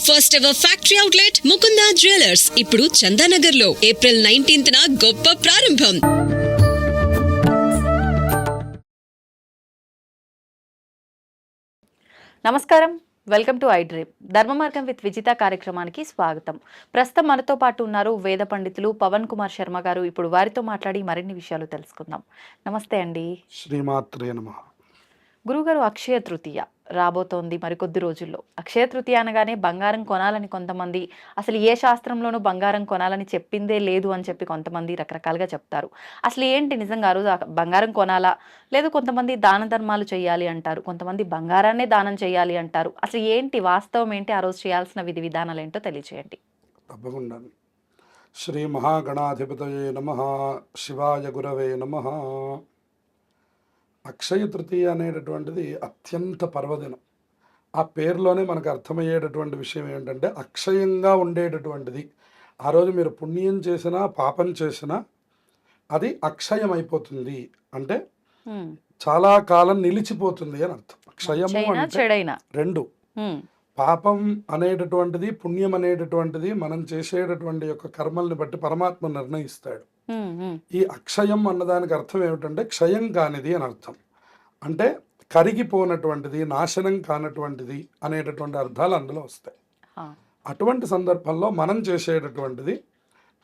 First ever factory outlet Mukunda jewellers ఇప్పుడు చందానగర్లో April nineteenth గొప్ప ప్రారంభం. నమస్కారం. వెల్కమ్ టు ఐ డ్రీమ్ ధర్మ మార్గం విత్ విజిత కార్యక్రమానికి స్వాగతం. ప్రస్తుతం మనతో పాటు ఉన్నారు వేద పండితులు పవన్ కుమార్ శర్మ గారు. ఇప్పుడు వారితో మాట్లాడి మరిన్ని విషయాలు తెలుసుకుందాం. నమస్తే అండి. శ్రీమాత్రే నమ. గురుగారు అక్షయ తృతీయ రాబోతోంది మరికొద్ది రోజుల్లో. అక్షయ తృతీయ అనగానే బంగారం కొనాలని కొంతమంది అసలు ఏ శాస్త్రంలోనూ బంగారం కొనాలని చెప్పిందే లేదు అని చెప్పి కొంతమంది రకరకాలుగా చెప్తారు. అసలు ఏంటి నిజంగా ఆ రోజు బంగారం కొనాలా? లేదు కొంతమంది దాన ధర్మాలు చేయాలి అంటారు కొంతమంది బంగారాన్నే దానం చేయాలి అంటారు. అసలు ఏంటి వాస్తవం ఏంటి ఆ రోజు చేయాల్సిన విధి విధానాలు ఏంటో తెలియచేయండి. తప్పకుండా. శ్రీ మహాగణాధిపతయే నమ శివాయ గురవే నమ. అక్షయ తృతీయ అనేటటువంటిది అత్యంత పర్వదినం ఆ పేరులోనే మనకు అర్థమయ్యేటటువంటి విషయం ఏంటంటే అక్షయంగా ఉండేటటువంటిది ఆ రోజు మీరు పుణ్యం చేసినా పాపం చేసినా అది అక్షయం అయిపోతుంది అంటే. చాలా కాలం నిలిచిపోతుంది అని అర్థం క్షయము అంటే రెండు. పాపం అనేటటువంటిది పుణ్యం అనేటటువంటిది మనం చేసేటటువంటి యొక్క కర్మల్ని బట్టి పరమాత్మ నిర్ణయిస్తాడు. ఈ అక్షయం అన్నదానికి అర్థం ఏమిటంటే క్షయం కానిది అని అర్థం. అంటే కరిగిపోనటువంటిది నాశనం కానటువంటిది అనేటటువంటి అర్థాలు అందులో వస్తాయి. అటువంటి సందర్భంలో మనం చేసేటటువంటిది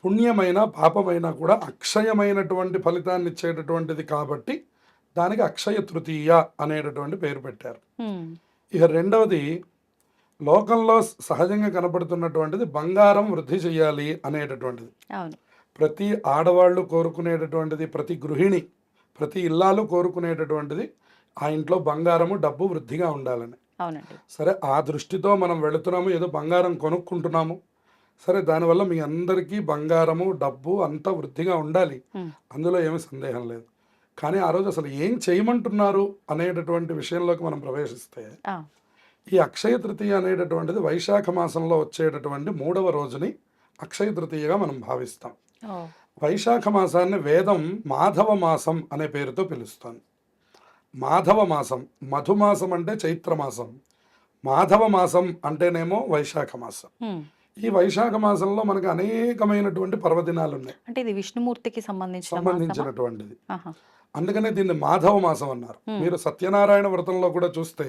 పుణ్యమైన పాపమైనా కూడా అక్షయమైనటువంటి ఫలితాన్ని ఇచ్చేటటువంటిది కాబట్టి దానికి అక్షయ తృతీయ అనేటటువంటి పేరు పెట్టారు. ఇక రెండవది లోకంలో సహజంగా కనపడుతున్నటువంటిది బంగారం వృద్ధి చేయాలి అనేటటువంటిది. ప్రతి ఆడవాళ్ళు కోరుకునేటటువంటిది ప్రతి గృహిణి ప్రతి ఇల్లాలు కోరుకునేటటువంటిది ఆ ఇంట్లో బంగారము డబ్బు వృద్ధిగా ఉండాలని సరే ఆ దృష్టితో మనం వెళుతున్నాము ఏదో బంగారం కొనుక్కుంటున్నాము సరే దానివల్ల మీ అందరికీ బంగారము డబ్బు అంతా వృద్ధిగా ఉండాలి. అందులో ఏమీ సందేహం లేదు కానీ ఆ రోజు అసలు ఏం చేయమంటున్నారు అనేటటువంటి విషయంలోకి మనం ప్రవేశిస్తే. ఈ అక్షయ తృతీయ అనేటటువంటిది వైశాఖ మాసంలో వచ్చేటటువంటి మూడవ రోజుని అక్షయ తృతీయగా మనం భావిస్తాం. వైశాఖ మాసాన్ని వేదం మాధవ మాసం అనే పేరుతో పిలుస్తుంది మాధవ మాసం మధుమాసం అంటే చైత్ర మాసం మాధవ మాసం అంటేనేమో వైశాఖ మాసం. ఈ వైశాఖ మాసంలో మనకు అనేకమైనటువంటి పర్వదినాలు ఉన్నాయి అంటే ఇది విష్ణుమూర్తికి సంబంధించిన మాసమా? సంబంధించినటువంటిది. అందుకనే దీన్ని మాధవ మాసం అన్నారు మీరు సత్యనారాయణ వ్రతంలో కూడా చూస్తే.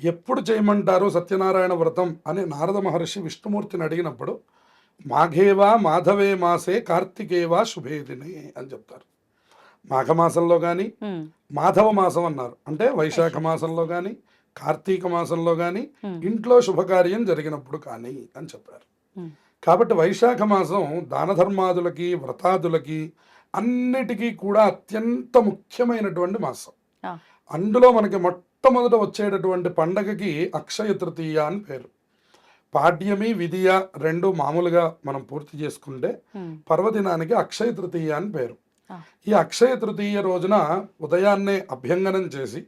ఎప్పుడు చేయమంటారు సత్యనారాయణ వ్రతం అని నారద మహర్షి విష్ణుమూర్తిని అడిగినప్పుడు మాఘేవా మాధవే మాసే కార్తికేవా శుభే దినే అని చెప్తారు మాఘమాసంలో కానీ. మాధవ మాసం అన్నారు అంటే వైశాఖ మాసంలో కానీ కార్తీక మాసంలో కానీ. ఇంట్లో శుభకార్యం జరిగినప్పుడు కానీ అని చెప్పారు. కాబట్టి వైశాఖ మాసం దాన ధర్మాదులకి వ్రతాదులకి అన్నిటికీ కూడా అత్యంత ముఖ్యమైనటువంటి మాసం. అందులో మనకి మొట్టమొదట వచ్చేటటువంటి పండగకి అక్షయ తృతీయ అని పేరు పాడ్యమి విధియ రెండు మామూలుగా మనం పూర్తి చేసుకుంటే. పర్వదినానికి అక్షయ తృతీయ అని పేరు. ఈ అక్షయ తృతీయ రోజున ఉదయాన్నే అభ్యంగనం చేసి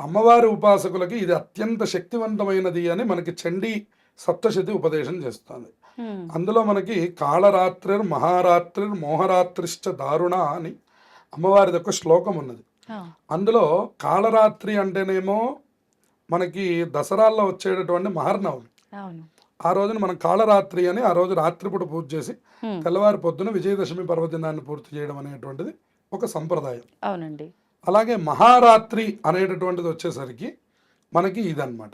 అమ్మవారి ఉపాసకులకి ఇది అత్యంత శక్తివంతమైనది అని మనకి చండీ సప్తశతి ఉపదేశం చేస్తుంది. అందులో మనకి కాళరాత్రిర్ మహారాత్రిర్ మోహరాత్రిశ్చ దారుణ అని అమ్మవారిది ఒక శ్లోకం ఉన్నది. అందులో కాళరాత్రి అంటేనేమో మనకి దసరాల్లో వచ్చేటటువంటి మహర్నవమి ఆ రోజున మనం కాళరాత్రి అని ఆ రోజు రాత్రిపూట పూజ చేసి. తెల్లవారి పొద్దున విజయదశమి పర్వదినాన్ని పూర్తి చేయడం అనేటువంటిది ఒక సంప్రదాయం అవునండి అలాగే మహారాత్రి అనేటటువంటిది వచ్చేసరికి మనకి ఇదన్నమాట.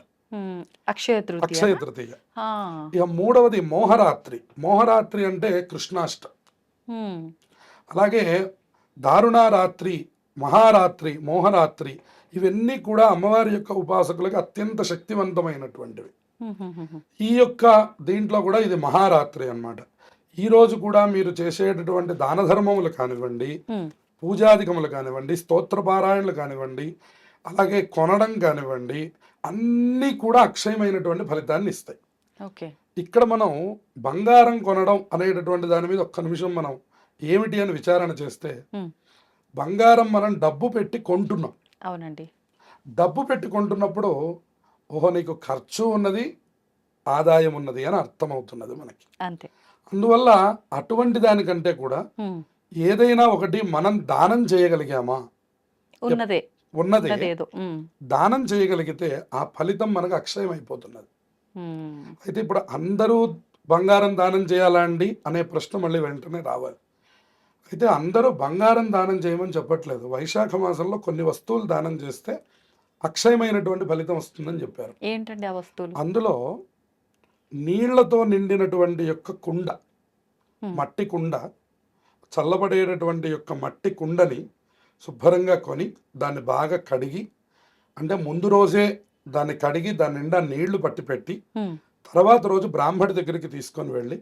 అక్షయ తృతీయ అక్షయ తృతీయ. ఇక మూడవది మోహరాత్రి మోహరాత్రి అంటే కృష్ణాష్ట. అలాగే దారుణారాత్రి మహారాత్రి మోహరాత్రి ఇవన్నీ కూడా అమ్మవారి యొక్క ఉపాసకులకు అత్యంత శక్తివంతమైనటువంటివి. ఈ యొక్క దీంట్లో కూడా ఇది మహారాత్రి అన్నమాట. ఈ రోజు కూడా మీరు చేసేటటువంటి దాన ధర్మములు కానివ్వండి. పూజాధికములు కానివ్వండి స్తోత్రపారాయణలు కానివ్వండి అలాగే కొనడం కానివ్వండి అన్నీ కూడా అక్షయమైనటువంటి ఫలితాన్ని ఇస్తాయి. ఇక్కడ మనం బంగారం కొనడం అనేటటువంటి దాని మీద ఒక్క నిమిషం మనం ఏమిటి అని విచారణ చేస్తే. బంగారం మనం డబ్బు పెట్టి కొంటున్నాం. అవునండి. డబ్బు పెట్టి కొంటున్నప్పుడు ఓహో నీకు ఖర్చు ఉన్నది ఆదాయం ఉన్నది అని అర్థమవుతున్నది మనకి. అంతే. అందువల్ల అటువంటి దానికంటే కూడా. ఏదైనా ఒకటి మనం దానం చేయగలిగామా? ఉన్నదే. ఉన్నది. దానం చేయగలిగితే ఆ ఫలితం మనకు అక్షయం అయిపోతున్నది. అయితే ఇప్పుడు అందరూ బంగారం దానం చేయాలా అండి? అనే ప్రశ్న మళ్ళీ వెంటనే రావాలి. అయితే అందరూ బంగారం దానం చేయమని చెప్పట్లేదు. వైశాఖ మాసంలో కొన్ని వస్తువులు దానం చేస్తే అక్షయమైనటువంటి ఫలితం వస్తుందని చెప్పారు. ఏంటండి ఆ వస్తువులు? అందులో నీళ్ళతో నిండినటువంటి యొక్క కుండ. మట్టి కుండ చల్లబడేటటువంటి యొక్క మట్టి కుండని శుభ్రంగా కొని దాన్ని బాగా కడిగి అంటే ముందు రోజే దాన్ని కడిగి దాని నిండా నీళ్ళు పట్టి పెట్టి తర్వాత రోజు బ్రాహ్మడి దగ్గరికి తీసుకొని వెళ్ళి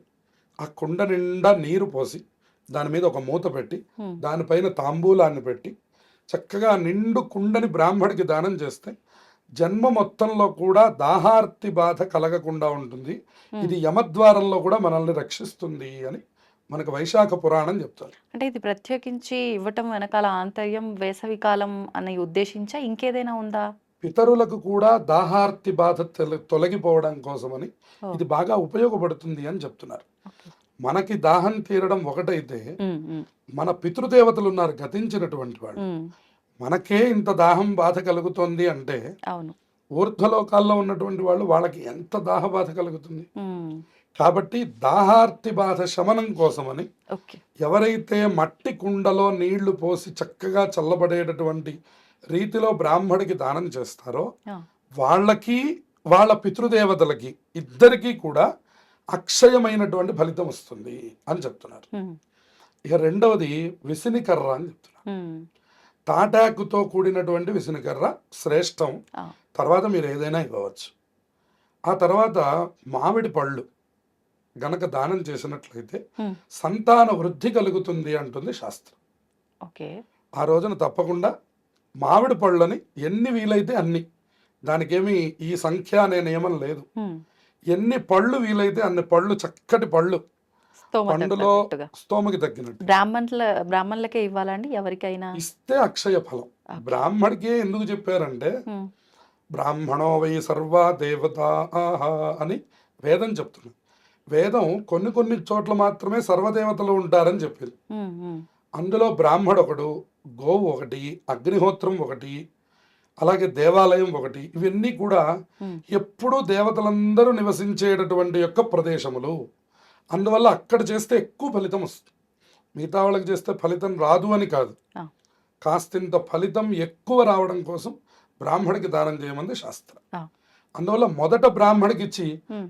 ఆ కుండ నిండా నీరు పోసి దాని మీద ఒక మూత పెట్టి దానిపైన తాంబూలాన్ని పెట్టి చక్కగా నిండు కుండని బ్రాహ్మడికి దానం చేస్తే జన్మ మొత్తంలో కూడా దాహార్తి బాధ కలగకుండా ఉంటుంది. ఇది యమద్వారంలో కూడా మనల్ని రక్షిస్తుంది అని మనకు వైశాఖ పురాణం చెప్తారు. అంటే ఇది ప్రత్యేకించి ఇవ్వటం వెనకాల ఆంతర్యం వేసవికాలం అని ఉద్దేశించా? ఇంకేదైనా ఉందా? పితరులకు కూడా దాహార్తి బాధ తెల- తొలగిపోవడం కోసమని. ఇది బాగా ఉపయోగపడుతుంది అని చెప్తున్నారు. మనకి దాహం తీరడం ఒకటైతే మన పితృదేవతలు ఉన్నారు గతించినటువంటి వాళ్ళు. మనకే ఇంత దాహం బాధ కలుగుతోంది అంటే ఊర్ధ్వలోకాల్లో ఉన్నటువంటి వాళ్ళు వాళ్ళకి ఎంత దాహ బాధ కలుగుతుంది? కాబట్టి దాహార్తి బాధ శమనం కోసమని ఎవరైతే మట్టి కుండలో నీళ్ళు పోసి చక్కగా చల్లబడేటటువంటి రీతిలో బ్రాహ్మడికి దానం చేస్తారో వాళ్ళకి వాళ్ళ పితృదేవతలకి ఇద్దరికీ కూడా అక్షయమైనటువంటి ఫలితం వస్తుంది అని చెప్తున్నారు. ఇక రెండవది విసినికర్ర అని చెప్తున్నారు. తాటాకుతో కూడినటువంటి విసినికర్ర శ్రేష్టం. తర్వాత మీరు ఏదైనా ఇవ్వవచ్చు. ఆ తర్వాత మామిడి పళ్ళు గనక దానం చేసినట్లయితే సంతాన వృద్ధి కలుగుతుంది అంటుంది శాస్త్రం. ఓకే. ఆ రోజున తప్పకుండా మామిడి పళ్ళని ఎన్ని వీలైతే అన్ని. దానికేమి ఈ సంఖ్య అనే నియమం లేదు. ఎన్ని పళ్ళు వీలైతే అన్ని పళ్ళు చక్కటి పళ్ళు. పండులో. స్తోమకి తగ్గినట్టు. బ్రాహ్మణుల బ్రాహ్మణులకే ఇవ్వాలండి ఎవరికైనా. ఇస్తే అక్షయ ఫలం. బ్రాహ్మడికి ఎందుకు చెప్పారంటే బ్రాహ్మణో వై సర్వా దేవతా అని వేదం చెప్తుంది. వేదం కొన్ని కొన్ని చోట్ల మాత్రమే సర్వదేవతలు ఉంటారని చెప్పింది అందులో బ్రాహ్మడు ఒకడు గోవు ఒకటి అగ్నిహోత్రం ఒకటి అలాగే దేవాలయం ఒకటి ఇవన్నీ కూడా ఎప్పుడూ దేవతలందరూ నివసించేటటువంటి యొక్క ప్రదేశములు. అందువల్ల అక్కడ చేస్తే ఎక్కువ ఫలితం వస్తుంది. మిగతా వాళ్ళకి చేస్తే ఫలితం రాదు అని కాదు. కాస్తింత ఫలితం ఎక్కువ రావడం కోసం బ్రాహ్మడికి దానం చేయమంది శాస్త్రం. అందువల్ల మొదట బ్రాహ్మడికి ఇచ్చి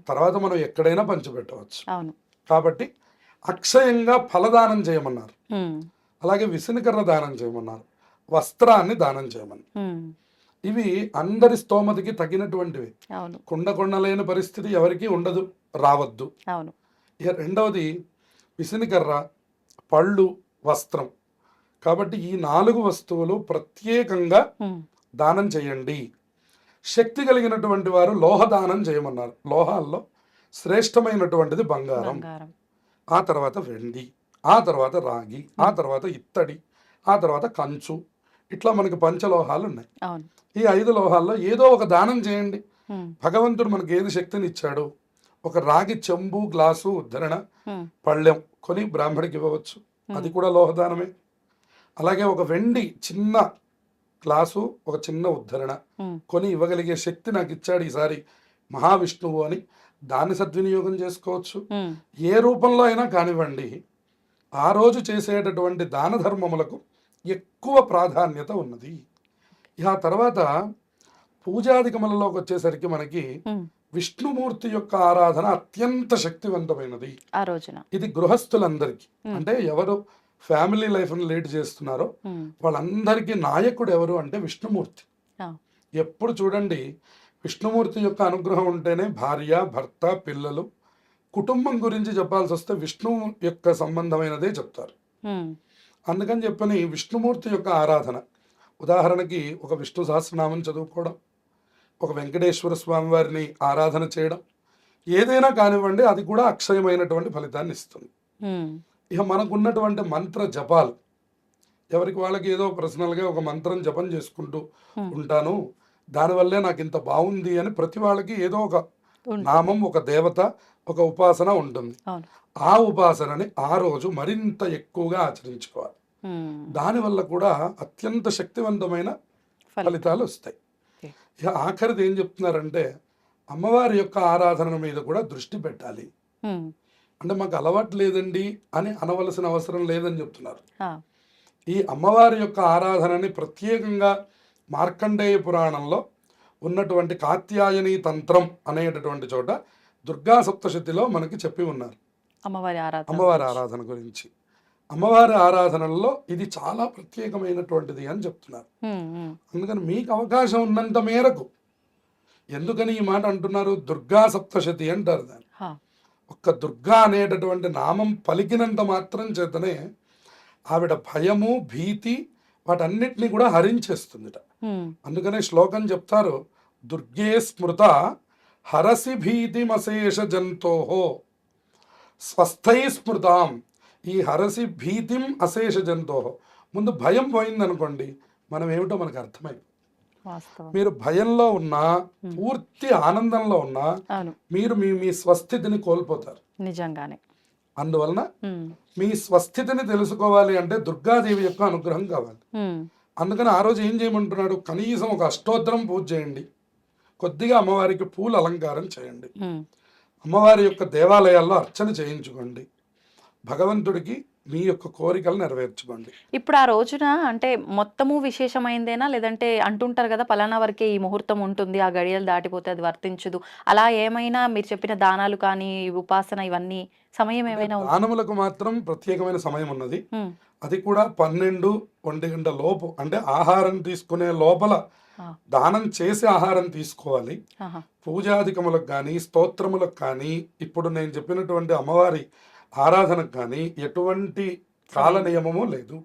తర్వాత మనం ఎక్కడైనా పంచిపెట్టవచ్చు. కాబట్టి అక్షయంగా ఫలదానం చేయమన్నారు. అలాగే విసినికర్ర దానం చేయమన్నారు. వస్త్రాన్ని దానం చేయమన్నారు. ఉమ్, ఇవి అందరి స్తోమతికి తగినటువంటివి. కుండ కొండలేని పరిస్థితి ఎవరికీ ఉండదు రావద్దు. అవును. ఇక రెండవది విసినికర్ర పళ్ళు వస్త్రం. కాబట్టి ఈ నాలుగు వస్తువులు ప్రత్యేకంగా దానం చేయండి. శక్తి కలిగినటువంటి వారు లోహ దానం చేయమన్నారు. లోహాల్లో శ్రేష్టమైనటువంటిది బంగారం. ఆ తర్వాత వెండి ఆ తర్వాత రాగి ఆ తర్వాత ఇత్తడి ఆ తర్వాత కంచు. ఇట్లా మనకి పంచలోహాలు ఉన్నాయి. ఈ ఐదు లోహాల్లో ఏదో ఒక దానం చేయండి. భగవంతుడు మనకి ఏది శక్తిని ఇచ్చాడు ఒక రాగి చెంబు గ్లాసు ఉద్ధరణ పళ్ళెం కొని బ్రాహ్మడికి ఇవ్వవచ్చు. అది కూడా లోహదానమే. అలాగే ఒక వెండి చిన్న గ్లాసు ఒక చిన్న ఉద్ధరణ కొని ఇవ్వగలిగే శక్తి నాకు ఇచ్చాడు ఈసారి మహావిష్ణువు అని. దాన్ని సద్వినియోగం చేసుకోవచ్చు. ఏ రూపంలో అయినా కానివ్వండి ఆ రోజు చేసేటటువంటి దాన ధర్మములకు ఎక్కువ ప్రాధాన్యత ఉన్నది. ఇక ఆ తర్వాత పూజాధికములలోకి వచ్చేసరికి మనకి విష్ణుమూర్తి యొక్క ఆరాధన అత్యంత శక్తివంతమైనది. ఆ రోజున. ఇది గృహస్థులందరికీ. అంటే ఎవరు ఫ్యామిలీ లైఫ్ని లీడ్ చేస్తున్నారో వాళ్ళందరికీ నాయకుడు ఎవరు అంటే విష్ణుమూర్తి. ఎప్పుడు చూడండి విష్ణుమూర్తి యొక్క అనుగ్రహం ఉంటేనే భార్య భర్త పిల్లలు కుటుంబం గురించి చెప్పాల్సి వస్తే విష్ణువు యొక్క సంబంధమైనదే చెప్తారు. అందుకని చెప్పని విష్ణుమూర్తి యొక్క ఆరాధన ఉదాహరణకి ఒక విష్ణు సహస్రనామం చదువుకోవడం ఒక వెంకటేశ్వర స్వామి వారిని ఆరాధన చేయడం ఏదైనా కానివ్వండి అది కూడా అక్షయమైనటువంటి ఫలితాన్ని ఇస్తుంది. ఇక మనకున్నటువంటి మంత్ర జపాలు ఎవరికి వాళ్ళకి ఏదో పర్సనల్గా ఒక మంత్రం జపం చేసుకుంటూ. ఉంటాను దానివల్లే నాకు ఇంత బాగుంది అని ప్రతి వాళ్ళకి ఏదో ఒక. నామం ఒక దేవత ఒక ఉపాసన ఉంటుంది. ఆ ఉపాసనని ఆ రోజు మరింత ఎక్కువగా ఆచరించుకోవాలి. దానివల్ల కూడా అత్యంత శక్తివంతమైన ఫలితం. ఫలితాలు వస్తాయి. ఇక ఆఖరిది ఏం చెప్తున్నారంటే అమ్మవారి యొక్క ఆరాధన మీద కూడా దృష్టి పెట్టాలి. ఉమ్, అంటే మాకు అలవాటు లేదండి అని అనవలసిన అవసరం లేదని చెప్తున్నారు. ఈ అమ్మవారి యొక్క ఆరాధనని ప్రత్యేకంగా మార్కండేయ పురాణంలో ఉన్నటువంటి కాత్యాయని తంత్రం అనేటటువంటి చోట దుర్గా సప్తశతిలో మనకి చెప్పి ఉన్నారు. అమ్మవారి ఆరాధన గురించి. అమ్మవారి ఆరాధనల్లో ఇది చాలా ప్రత్యేకమైనటువంటిది అని చెప్తున్నారు. అందుకని మీకు అవకాశం ఉన్నంత మేరకు ఎందుకని ఈ మాట అంటున్నారు? దుర్గా సప్తశతి అంటారు దాన్ని. ఒక్క దుర్గా అనేటటువంటి నామం పలికినంత మాత్రం చేతనే ఆవిడ భయము భీతి వాటన్నిటిని కూడా హరించేస్తుందిట. ఉమ్, అందుకనే శ్లోకం చెప్తారు దుర్గే స్మృత హరసి భీతిమశేష జంతోహో స్వస్థై స్మృతాం. ఈ హరసి భీతిం అశేష జంతోహో ముందు భయం పోయిందనుకోండి మనం ఏమిటో మనకు అర్థమైంది మీరు భయంలో ఉన్నా పూర్తి ఆనందంలో ఉన్నా మీరు మీ మీ స్వస్థితిని కోల్పోతారు. నిజంగానే. అందువలన మీ స్వస్థితిని తెలుసుకోవాలి అంటే దుర్గాదేవి యొక్క అనుగ్రహం కావాలి. అందుకని ఆ రోజు ఏం చేయమంటున్నాడు? కనీసం ఒక అష్టోత్తరం పూజ చేయండి. కొద్దిగా అమ్మవారికి పూల అలంకారం చేయండి. అమ్మవారి యొక్క దేవాలయాల్లో అర్చన చేయించుకోండి. భగవంతుడికి మీ యొక్క కోరికలు నెరవేర్చుకోండి. ఇప్పుడు ఆ రోజున అంటే మొత్తము విశేషమైందేనా? లేదంటే అంటుంటారు కదా పలానా వరకే ఈ ముహూర్తం ఉంటుంది ఆ గడియలు దాటిపోతే అది వర్తించదు. అలా ఏమైనా మీరు చెప్పిన దానాలు కానీ ఉపాసన ఇవన్నీ సమయం ఏమైనా? దానములకు మాత్రం ప్రత్యేకమైన సమయం ఉన్నది. అది కూడా పన్నెండు ఒంటి గంట లోపు. అంటే ఆహారం తీసుకునే లోపల దానం చేసి ఆహారం తీసుకోవాలి. పూజాధికములకు కానీ స్తోత్రములకు కానీ ఇప్పుడు నేను చెప్పినటువంటి అమ్మవారి ఆరాధనకు కానీ ఎటువంటి కాల నియమము లేదు.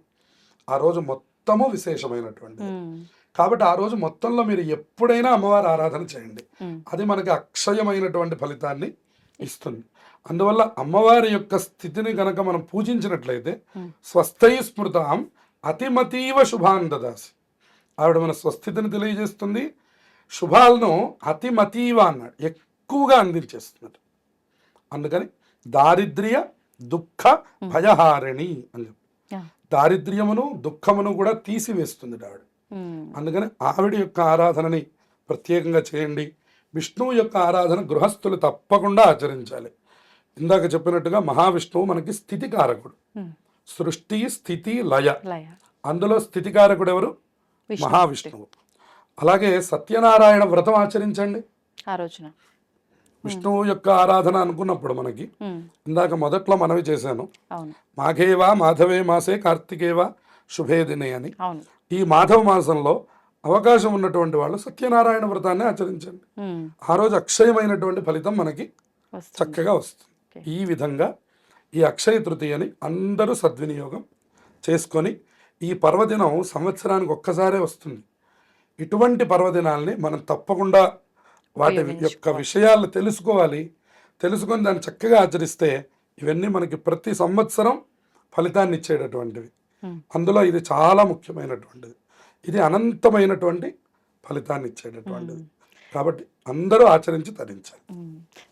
ఆ రోజు మొత్తము విశేషమైనటువంటి ఉమ్, కాబట్టి ఆ రోజు మొత్తంలో మీరు ఎప్పుడైనా అమ్మవారి ఆరాధన చేయండి. ఉమ్, అది మనకి అక్షయమైనటువంటి ఫలితాన్ని ఇస్తుంది. అందువల్ల అమ్మవారి యొక్క స్థితిని గనక మనం పూజించినట్లయితే Hmm. స్వస్థై స్మృతాం అతిమతీవ శుభాన్ దదాసి ఆవిడ మన స్వస్థితిని తెలియజేస్తుంది. శుభాలను అతిమతీవ అన్నాడు. ఎక్కువగా అందించేస్తున్నాడు అందుకని దారిద్ర్య దుఃఖ భయహారిణి అని దారిద్ర్యమును దుఃఖమును కూడా తీసివేస్తుంది ఆవిడ. అందుకని ఆవిడ యొక్క ఆరాధనని ప్రత్యేకంగా చేయండి. విష్ణువు యొక్క ఆరాధన గృహస్థులు తప్పకుండా ఆచరించాలి. ఇందాక చెప్పినట్టుగా మహావిష్ణువు మనకి స్థితికారకుడు. సృష్టి స్థితి లయ. అందులో స్థితికారకుడు ఎవరు? విష్ణు. మహావిష్ణువు. అలాగే సత్యనారాయణ వ్రతం ఆచరించండి. ఆ రోజున విష్ణువు యొక్క ఆరాధన అనుకున్నప్పుడు మనకి ఇందాక మొదట్లో మనవి చేశాను. మాఘేవా మాధవే మాసే కార్తికేవా శుభే దినే అని. ఈ మాధవ మాసంలో అవకాశం ఉన్నటువంటి వాళ్ళు సత్యనారాయణ వ్రతాన్ని ఆచరించండి. ఆ రోజు అక్షయమైనటువంటి ఫలితం మనకి చక్కగా వస్తుంది. ఈ విధంగా ఈ అక్షయ తృతీయని అందరూ సద్వినియోగం చేసుకొని ఈ పర్వదినం సంవత్సరానికి ఒక్కసారే వస్తుంది. ఇటువంటి పర్వదినాల్ని మనం తప్పకుండా వాటి యొక్క. విషయాలు తెలుసుకోవాలి. తెలుసుకొని దాన్ని చక్కగా ఆచరిస్తే ఇవన్నీ మనకి ప్రతి సంవత్సరం ఫలితాన్ని ఇచ్చేటటువంటివి. అందులో ఇది చాలా ముఖ్యమైనటువంటిది. ఇది అనంతమైనటువంటి ఫలితాన్ని ఇచ్చేటటువంటిది. కాబట్టి అందరూ ఆచరించి తరించాలి.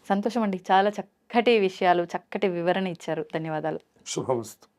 సంతోషం అండి చాలా చక్కటి విషయాలు చక్కటి వివరణ ఇచ్చారు. ధన్యవాదాలు. శుభమస్తు.